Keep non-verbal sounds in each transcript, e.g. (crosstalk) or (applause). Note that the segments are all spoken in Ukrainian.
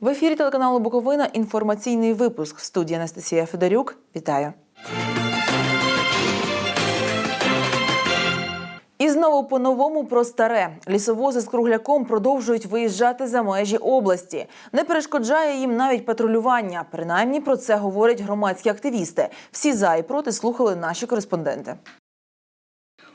В ефірі телеканалу Буковина інформаційний випуск. В студії Анастасія Федорюк. Вітаю. І знову по-новому про старе. Лісовози з кругляком продовжують виїжджати за межі області. Не перешкоджає їм навіть патрулювання. Принаймні про це говорять громадські активісти. Всі за і проти слухали наші кореспонденти.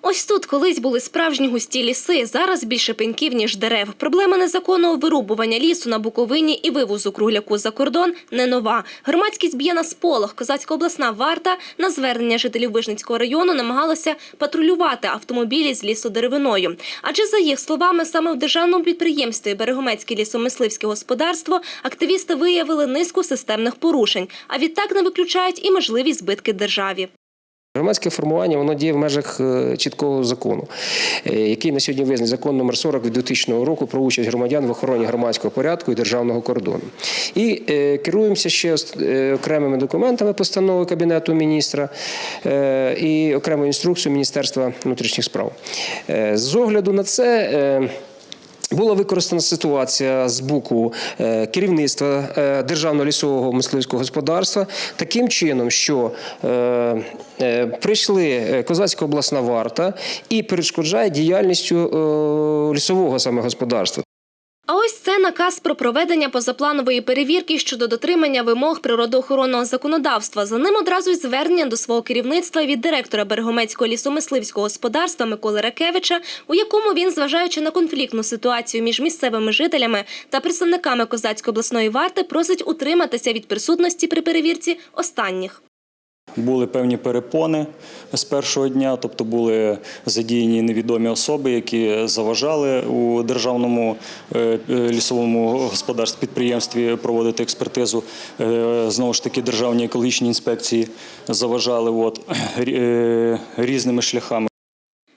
Ось тут колись були справжні густі ліси, зараз більше пеньків, ніж дерев. Проблема незаконного вирубування лісу на Буковині і вивозу кругляку за кордон не нова. Громадськість б'є на сполох. Козацька обласна варта на звернення жителів Вижницького району намагалася патрулювати автомобілі з лісодеревиною. Адже за їх словами, саме в державному підприємстві Берегомецьке лісомисливське господарство активісти виявили низку системних порушень, а відтак не виключають і можливі збитки державі. Громадське формування воно діє в межах е, чіткого закону, е, який на сьогодні визнаний закон номер 40 від 2000 року про участь громадян в охороні громадського порядку і державного кордону. І е, керуємося ще е, окремими документами постанови Кабінету міністра е, і окремою інструкцією Міністерства внутрішніх справ. Е, з огляду на це. Е, була використана ситуація з боку е, керівництва е, державного лісового мисливського господарства таким чином, що е, прийшли Козацька обласна варта і перешкоджає діяльністю лісового саме господарства. Наказ про проведення позапланової перевірки щодо дотримання вимог природоохоронного законодавства. За ним одразу й звернення до свого керівництва від директора Берегомецького лісомисливського господарства Миколи Ракевича, у якому він, зважаючи на конфліктну ситуацію між місцевими жителями та представниками козацької обласної варти, просить утриматися від присутності при перевірці останніх. Були певні перепони з першого дня, тобто були задіяні невідомі особи, які заважали у державному е, е, лісовому господарстві підприємстві проводити експертизу. Е, Знову ж таки, державні екологічні інспекції заважали от, (clears throat) різними шляхами.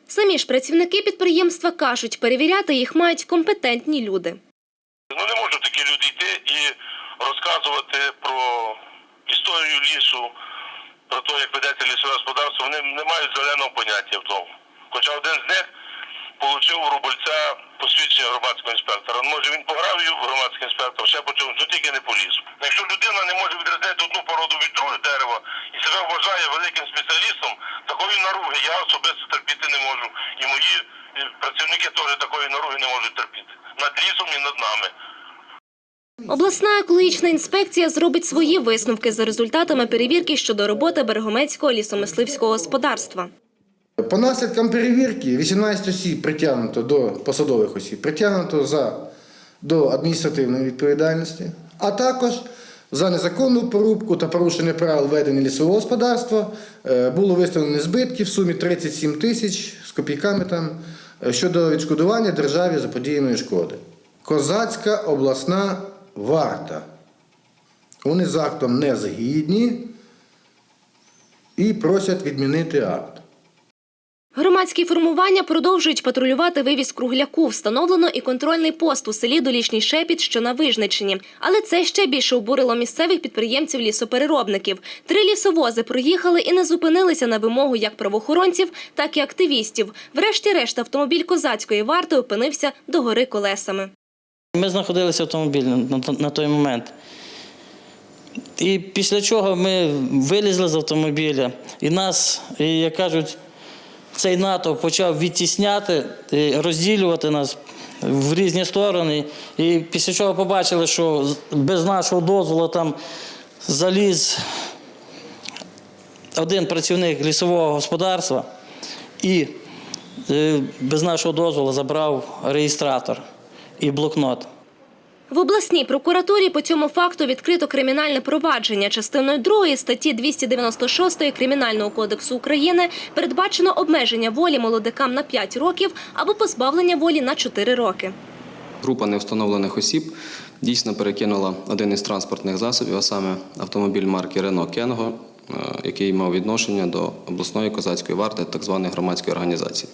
Самі ж працівники підприємства кажуть, перевіряти їх мають компетентні люди. Ну не можуть такі люди йти і розказувати про історію лісу, про те, як ведеться лісове господарство. Вони не мають зеленого поняття в тому. Хоча один з них отримав у Рубольця посвідчення громадського інспектора. Ну, Може він пограв в громадський інспектор, ще почав, ну тільки не поліз. Якщо людина не може відрізнити одну породу від другого дерева і себе вважає великим спеціалістом, такої наруги я особисто терпіти не можу. І мої е, працівники теж такої наруги не можуть терпіти. Над лісом і над нами. Обласна екологічна інспекція зробить свої висновки за результатами перевірки щодо роботи Берегомецького лісомисливського господарства. По наслідкам перевірки 18 осіб притягнуто до посадових осіб, притягнуто за, до адміністративної відповідальності, а також за незаконну порубку та порушення правил ведення лісового господарства е, було виставлено збитки в сумі 37 тисяч з копійками там е, щодо відшкодування державі заподіяної шкоди. Козацька обласна варта. Вони з актом не згідні і просять відмінити акт. Громадські формування продовжують патрулювати вивіз кругляку. Встановлено і контрольний пост у селі Долішній Шепіт, що на Вижниччині. Але це ще більше обурило місцевих підприємців лісопереробників. Три лісовози проїхали і не зупинилися на вимогу як правоохоронців, так і активістів. Врешті-решт автомобіль козацької варти опинився до гори колесами. Ми знаходилися в автомобілі на, той момент. І після чого ми вилізли з автомобіля, і нас, як кажуть, цей НАТО почав відтісняти, розділювати нас в різні сторони. І після чого побачили, що без нашого дозволу там заліз один працівник лісового господарства і е, без нашого дозволу забрав реєстратор і блокнот. В обласній прокуратурі по цьому факту відкрито кримінальне провадження. Частиною 2 статті 296 Кримінального кодексу України передбачено обмеження волі молодикам на 5 років або позбавлення волі на 4 роки. Група невстановлених осіб дійсно перекинула один із транспортних засобів, а саме автомобіль марки Рено Кенго, е, який мав відношення до обласної козацької варти, так званої громадської організації.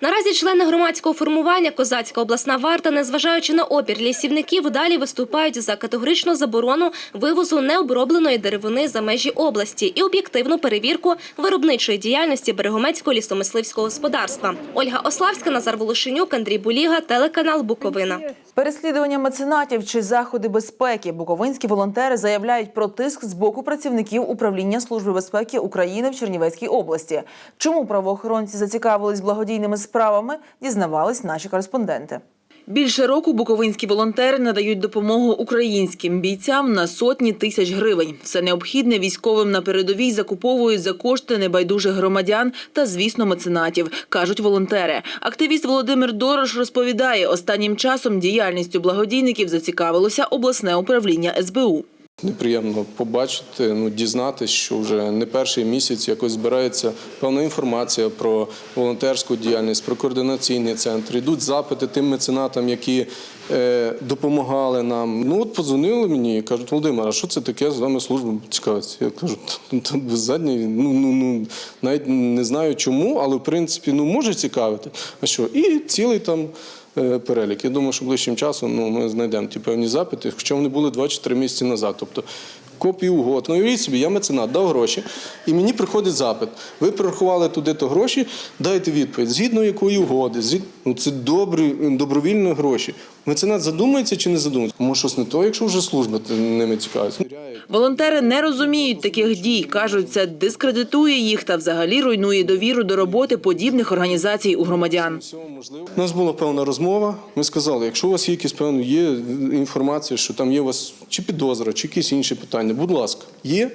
Наразі члени громадського формування Козацька обласна варта, незважаючи на опір лісівників, далі виступають за категоричну заборону вивозу необробленої деревини за межі області і об'єктивну перевірку виробничої діяльності Берегомецького лісомисливського господарства. Ольга Ославська, Назар Волошенюк, Андрій Буліга, телеканал Буковина. Переслідування меценатів чи заходи безпеки. Буковинські волонтери заявляють про тиск з боку працівників управління Служби безпеки України в Чернівецькій області. Чому правоохоронці зацікавились благодійними справами, дізнавались наші кореспонденти. Більше року буковинські волонтери надають допомогу українським бійцям на сотні тисяч гривень. Все необхідне військовим на передовій закуповують за кошти небайдужих громадян та, звісно, меценатів, кажуть волонтери. Активіст Володимир Дорош розповідає, останнім часом діяльністю благодійників зацікавилося обласне управління СБУ. Неприємно побачити, ну дізнатися, що вже не перший місяць якось збирається певна інформація про волонтерську діяльність, про координаційний центр. Йдуть запити тим меценатам, які е, допомагали нам. Ну от подзвонили мені і кажуть, Володимир, а що це таке з вами служба цікавиться? Я кажу, «Та- та без задньої, ну ну ну навіть не знаю чому, але в принципі ну може цікавити. А що? І цілий там перелік. Я думаю, що ближчим часом ну, ми знайдемо ті певні запити, хоча вони були 2 чи 3 місяці назад. Тобто копії угод. Ну, уявіть собі, я меценат, дав гроші, і мені приходить запит. Ви прорахували туди-то гроші, дайте відповідь. Згідно якої угоди? Згід... Ну, це добрі, добровільні гроші. Меценат задумається чи не задумається? Може, щось не то, якщо вже служба ними цікавиться. Волонтери не розуміють таких дій. кажуть, це дискредитує їх та взагалі руйнує довіру до роботи подібних організацій у громадян. У нас була певна розмова. Ми сказали, якщо у вас є якісь певні є інформація, що там є у вас чи підозра, чи якісь інші питання, будь ласка, є.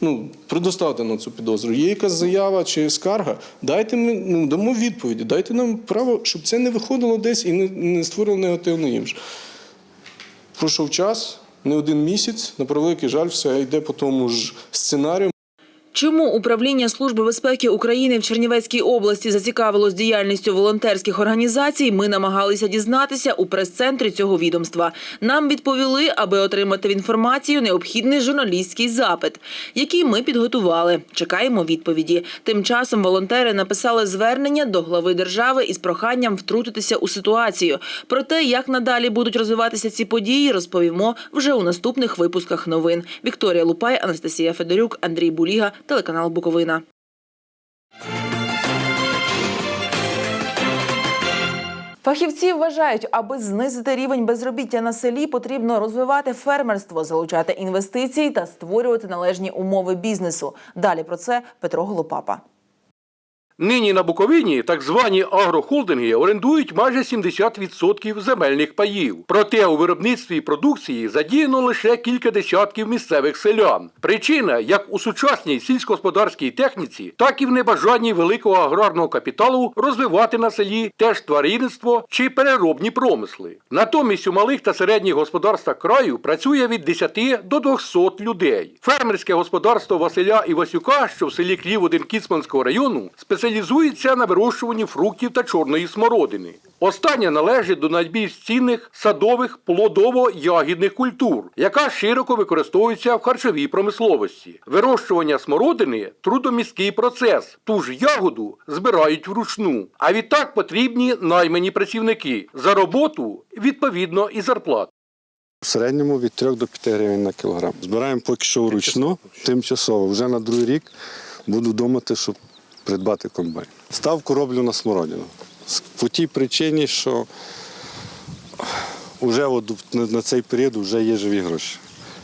Ну, предоставте нам цю підозру. Є якась заява чи скарга, дайте ми ну, дамо відповіді, дайте нам право, щоб це не виходило десь і не, не створило негативний імідж. Пройшов час, не один місяць, на превеликий жаль, все йде по тому ж сценарію. Чому управління Служби безпеки України в Чернівецькій області зацікавилось діяльністю волонтерських організацій? Ми намагалися дізнатися у прес-центрі цього відомства. Нам відповіли, аби отримати інформацію, необхідний журналістський запит, який ми підготували. Чекаємо відповіді. Тим часом волонтери написали звернення до глави держави із проханням втрутитися у ситуацію. Про те, як надалі будуть розвиватися ці події, розповімо вже у наступних випусках новин. Вікторія Лупай, Анастасія Федорюк, Андрій Буліга, телеканал Буковина. Фахівці вважають, аби знизити рівень безробіття на селі, потрібно розвивати фермерство, залучати інвестиції та створювати належні умови бізнесу. Далі про це Петро Голопапа. Нині на Буковині так звані агрохолдинги орендують майже 70% земельних паїв. Проте у виробництві продукції задіяно лише кілька десятків місцевих селян. Причина як у сучасній сільськогосподарській техніці, так і в небажанні великого аграрного капіталу розвивати на селі теж тваринництво чи переробні промисли. Натомість у малих та середніх господарствах краю працює від 10 до 200 людей. Фермерське господарство Василя Івасюка, що в селі Кліводин Кіцманського району, спеціалізується на вирощуванні фруктів та чорної смородини. Останнє належить до найбільш цінних садових плодово-ягідних культур, яка широко використовується в харчовій промисловості. Вирощування смородини трудомісткий процес, ту ж ягоду збирають вручну. А відтак потрібні наймані працівники за роботу відповідно і зарплат. В середньому від 3 до 5 гривень на кілограм. Збираємо поки що вручну, тимчасово. Вже на другий рік буду думати, щоб придбати комбайн. Ставку роблю на смородину. По тій причині, що вже на цей період вже є живі гроші.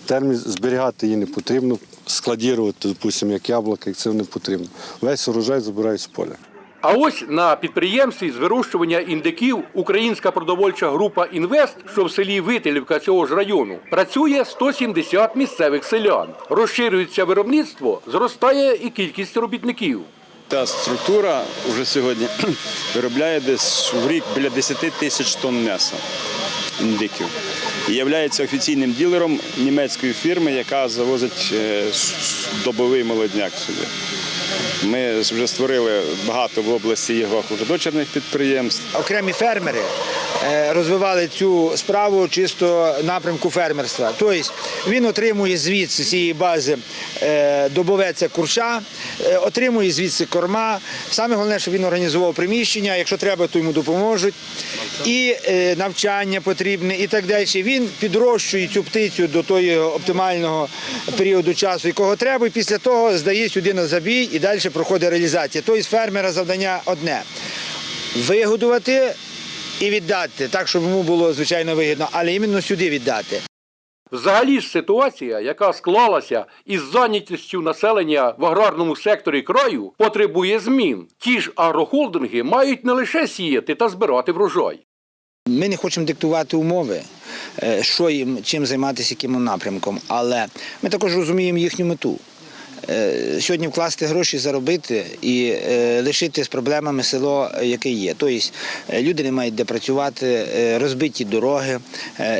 Термін зберігати її не потрібно, складірувати, допустимо, як яблука, як це не потрібно. Весь урожай забирають з поля. А ось на підприємстві з вирощування індиків Українська продовольча група Інвест, що в селі Вителівка цього ж району, працює 170 місцевих селян. Розширюється виробництво, зростає і кількість робітників. Та структура вже сьогодні (clears throat) виробляє десь в рік біля 10 тисяч тонн м'яса індиків. І є офіційним ділером німецької фірми, яка завозить е, добовий молодняк сюди. Ми вже створили багато в області його дочерних підприємств. окремі фермери е, розвивали цю справу чисто напрямку фермерства. Тобто він отримує звідси цієї бази е, добовеця курча, е, отримує звідси корма. Саме головне, щоб він організував приміщення, якщо треба, то йому допоможуть. І навчання потрібне, і так далі. Він підрощує цю птицю до того оптимального періоду часу, якого треба, і після того здає сюди на забій і далі проходить реалізація. Тобто фермера завдання одне вигодувати і віддати, так, щоб йому було звичайно вигідно, але іменно сюди віддати. Взагалі ж ситуація, яка склалася із зайнятістю населення в аграрному секторі краю, потребує змін. Ті ж агрохолдинги мають не лише сіяти та збирати врожай. Ми не хочемо диктувати умови, е, що їм чим займатися, яким напрямком, але ми також розуміємо їхню мету. Е, Сьогодні вкласти гроші, заробити і е, лишити з проблемами село, яке є. Тобто е, люди не мають де працювати, розбиті дороги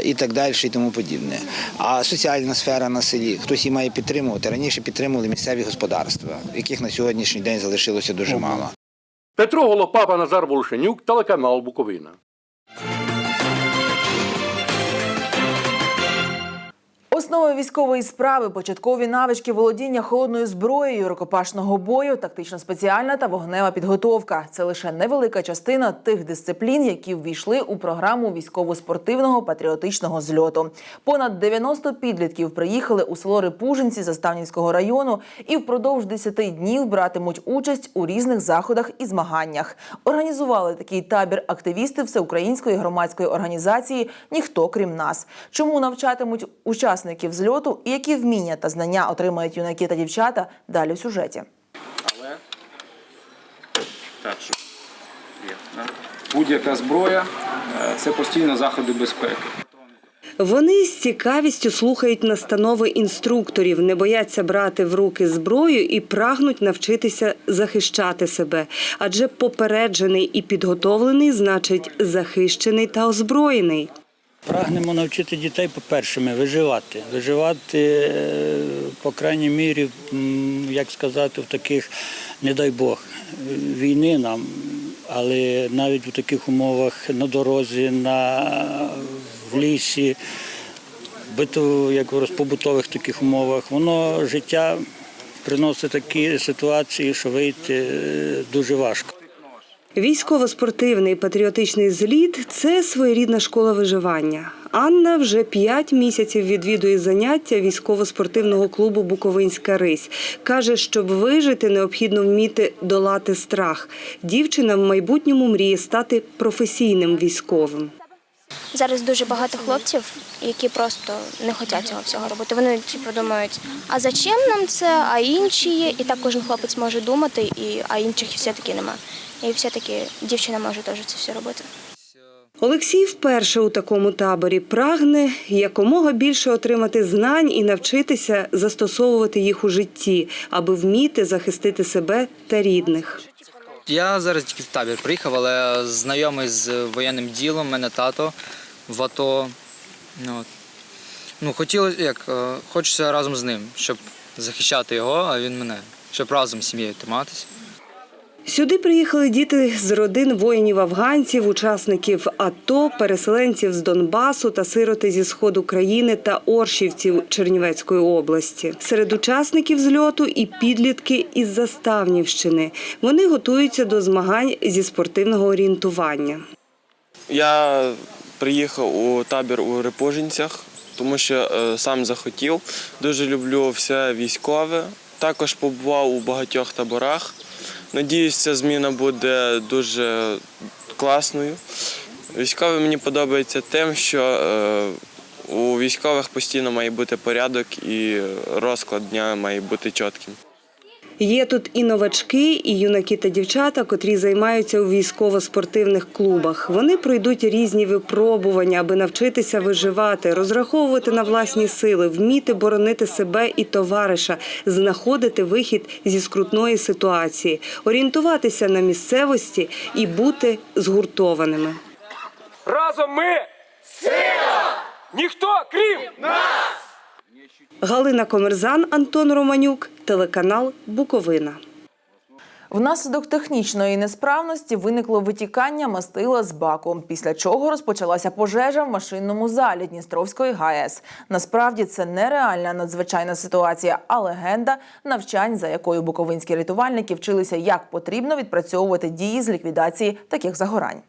і так далі, і тому подібне. А соціальна сфера на селі, хтось її має підтримувати. Раніше підтримували місцеві господарства, яких на сьогоднішній день залишилося дуже мало. Петро Голопапа, Назар Волошенюк, телеканал Буковина. Основи військової справи, початкові навички володіння холодною зброєю, рукопашного бою, тактично-спеціальна та вогнева підготовка це лише невелика частина тих дисциплін, які ввійшли у програму військово-спортивного патріотичного зльоту. Понад 90 підлітків приїхали у село Рипужинці Заставнівського району і впродовж 10 днів братимуть участь у різних заходах і змаганнях. Організували такий табір активісти всеукраїнської громадської організації Ніхто крім нас. Чому навчатимуть учасників зльоту і які вміння та знання отримають юнаки та дівчата далі в сюжеті. Так, що є. Будь-яка зброя е, це постійно заходи безпеки. Вони з цікавістю слухають настанови інструкторів, не бояться брати в руки зброю і прагнуть навчитися захищати себе. Адже попереджений і підготовлений значить захищений та озброєний. Прагнемо навчити дітей, по-перше, виживати. Виживати, е, по крайній мірі, як сказати, в таких, не дай Бог, війни нам, але навіть у таких умовах на дорозі, на, в лісі, биту, як говорю, побутових таких умовах, воно життя приносить такі ситуації, що вийти е, дуже важко. Військово-спортивний патріотичний зліт це своєрідна школа виживання. Анна вже п'ять місяців відвідує заняття військово-спортивного клубу Буковинська Рись. Каже, щоб вижити, необхідно вміти долати страх. Дівчина в майбутньому мріє стати професійним військовим. Зараз дуже багато хлопців, які просто не хочуть цього всього робити. Вони типу, думають, а зачем нам це? А інші є. І так кожен хлопець може думати, і а інших все-таки нема. І все-таки дівчина може теж це все робити. Олексій вперше у такому таборі прагне якомога більше отримати знань і навчитися застосовувати їх у житті, аби вміти захистити себе та рідних. Я зараз тільки в табір приїхав, але знайомий з воєнним ділом, мене тато в АТО. Ну, ну хотілося, як, е, хочеться разом з ним, щоб захищати його, а він мене, щоб разом з сім'єю триматися. Сюди приїхали діти з родин воїнів-афганців, учасників АТО, переселенців з Донбасу та сироти зі сходу країни та оршівців Чернівецької області. Серед учасників зльоту і підлітки із Заставнівщини. Вони готуються до змагань зі спортивного орієнтування. Я приїхав у табір у Рипожинцях, тому що е, сам захотів. Дуже люблю все військове. Також побував у багатьох таборах. Надіюсь, ця зміна буде дуже класною. Військове мені подобається тим, що е, у військових постійно має бути порядок і розклад дня має бути чітким. Є тут і новачки, і юнаки та дівчата, котрі займаються у військово-спортивних клубах. Вони пройдуть різні випробування, аби навчитися виживати, розраховувати на власні сили, вміти боронити себе і товариша, знаходити вихід зі скрутної ситуації, орієнтуватися на місцевості і бути згуртованими. Разом ми сила! Ніхто крім нас! Галина Комерзан, Антон Романюк, телеканал Буковина. Внаслідок технічної несправності виникло витікання мастила з баку, після чого розпочалася пожежа в машинному залі Дністровської ГАЕС. Насправді це нереальна надзвичайна ситуація, а легенда навчань, за якою буковинські рятувальники вчилися, як потрібно відпрацьовувати дії з ліквідації таких загорань.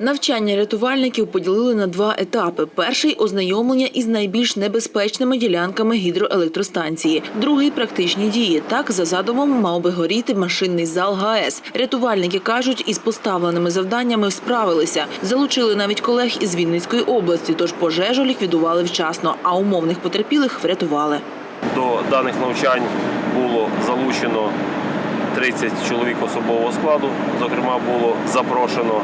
Навчання рятувальників поділили на два етапи: перший ознайомлення із найбільш небезпечними ділянками гідроелектростанції, другий практичні дії. Так за задумом мав би горіти машинний зал ГАЕС. Рятувальники кажуть, із поставленими завданнями справилися. Залучили навіть колег із Вінницької області, тож пожежу ліквідували вчасно, а умовних потерпілих врятували. До даних навчань було залучено 30 чоловік особового складу. Зокрема, було запрошено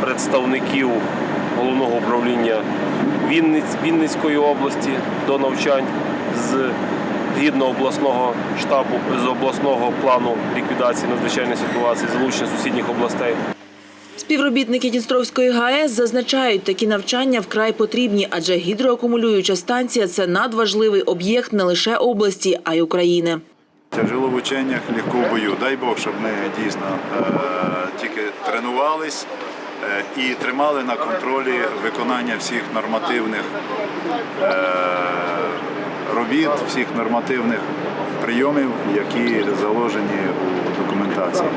представників головного управління Вінниць, Вінницької області до навчань з згідно обласного штабу з обласного плану ліквідації надзвичайної ситуації, залучення сусідніх областей. Співробітники Дністровської ГАЕС зазначають, такі навчання вкрай потрібні, адже гідроакумулююча станція це надважливий об'єкт не лише області, а й України. Тяжело в ученнях, легко в бою. Дай Бог, щоб ми дійсно е, тренувались е, і тримали на контролі виконання всіх нормативних е, робіт, всіх нормативних прийомів, які заложені у документації.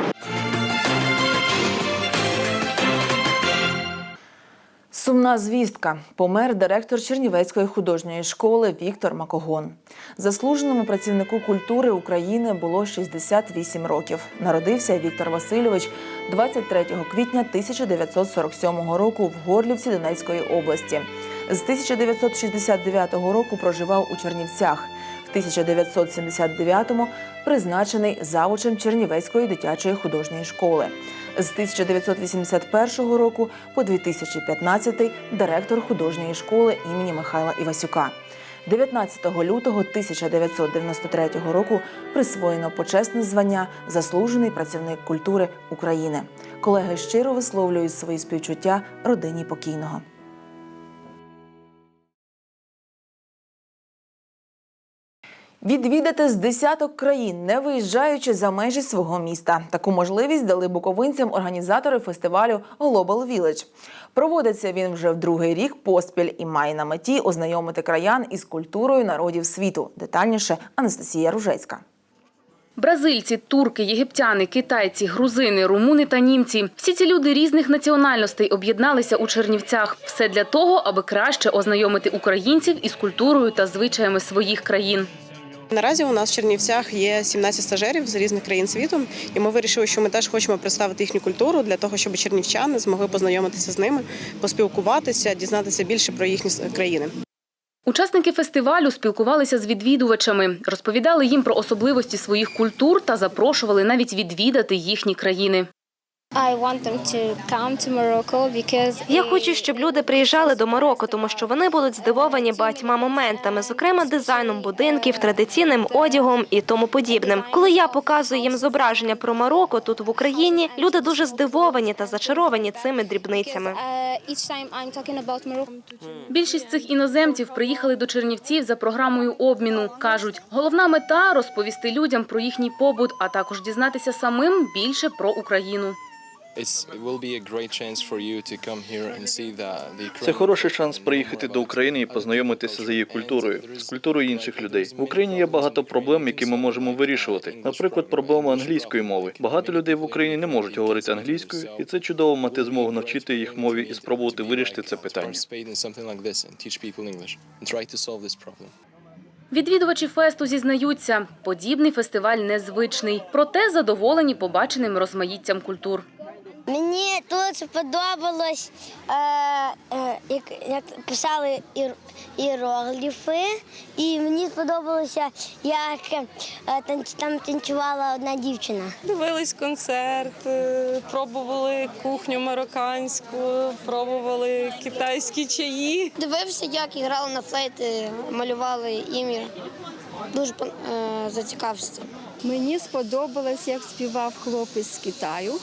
Сумна звістка. Помер директор Чернівецької художньої школи Віктор Макогон. Заслуженому працівнику культури України було 68 років. Народився Віктор Васильович 23 квітня 1947 року в Горлівці Донецької області. З 1969 року проживав у Чернівцях. В 1979-му призначений завучем Чернівецької дитячої художньої школи. З 1981 року по 2015 директор художньої школи імені Михайла Івасюка. 19 лютого 1993 року присвоєно почесне звання Заслужений працівник культури України. Колеги щиро висловлюють свої співчуття родині покійного. Відвідати з десяток країн, не виїжджаючи за межі свого міста. Таку можливість дали буковинцям організатори фестивалю Global Village. Проводиться він вже в другий рік поспіль і має на меті ознайомити краян із культурою народів світу. Детальніше Анастасія Ружецька. Бразильці, турки, єгиптяни, китайці, грузини, румуни та німці – всі ці люди різних національностей об'єдналися у Чернівцях. Все для того, аби краще ознайомити українців із культурою та звичаями своїх країн. Наразі у нас в Чернівцях є 17 стажерів з різних країн світу, і ми вирішили, що ми теж хочемо представити їхню культуру для того, щоб чернівчани змогли познайомитися з ними, поспілкуватися, дізнатися більше про їхні країни. Учасники фестивалю спілкувалися з відвідувачами, розповідали їм про особливості своїх культур та запрошували навіть відвідати їхні країни. Я хочу, щоб люди приїжджали до Марокко, тому що вони будуть здивовані багатьма моментами, зокрема дизайном будинків, традиційним одягом і тому подібним. Коли я показую їм зображення про Марокко тут в Україні, люди дуже здивовані та зачаровані цими дрібницями. Більшість цих іноземців приїхали до Чернівців за програмою обміну. кажуть, головна мета розповісти людям про їхній побут, а також дізнатися самим більше про Україну. Це хороший шанс приїхати до України і познайомитися з її культурою, з культурою інших людей. В Україні є багато проблем, які ми можемо вирішувати. Наприклад, проблема англійської мови. Багато людей в Україні не можуть говорити англійською, і це чудово мати змогу навчити їх мові і спробувати вирішити це питання. Відвідувачі фесту зізнаються, подібний фестиваль незвичний, проте задоволені побаченим розмаїттям культур. Мені тут сподобалось, е, е, як, як писали іерогліфи, і мені сподобалося, як е, там танцювала одна дівчина. Дивились концерт, пробували кухню марокканську, пробували китайські чаї. Дивився, як грали на флейти, малювали ім'я. Дуже е, зацікавився. Мені сподобалось, як співав хлопець з Китаю,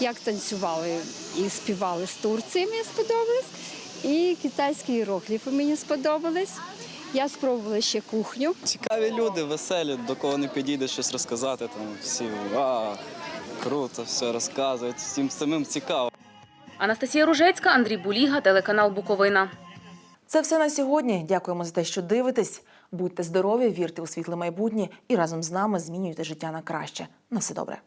як танцювали і співали з Турції, мені сподобалось. І китайські іерогліфи мені сподобались. Я спробувала ще кухню. Цікаві люди, веселі, до кого не підійдеш щось розказати. Там всі а, круто, все розказують. Всім самим цікаво. Анастасія Ружецька, Андрій Буліга, телеканал Буковина. Це все на сьогодні. Дякуємо за те, що дивитесь. Будьте здорові, вірте у світле майбутнє і разом з нами змінюйте життя на краще. На все добре.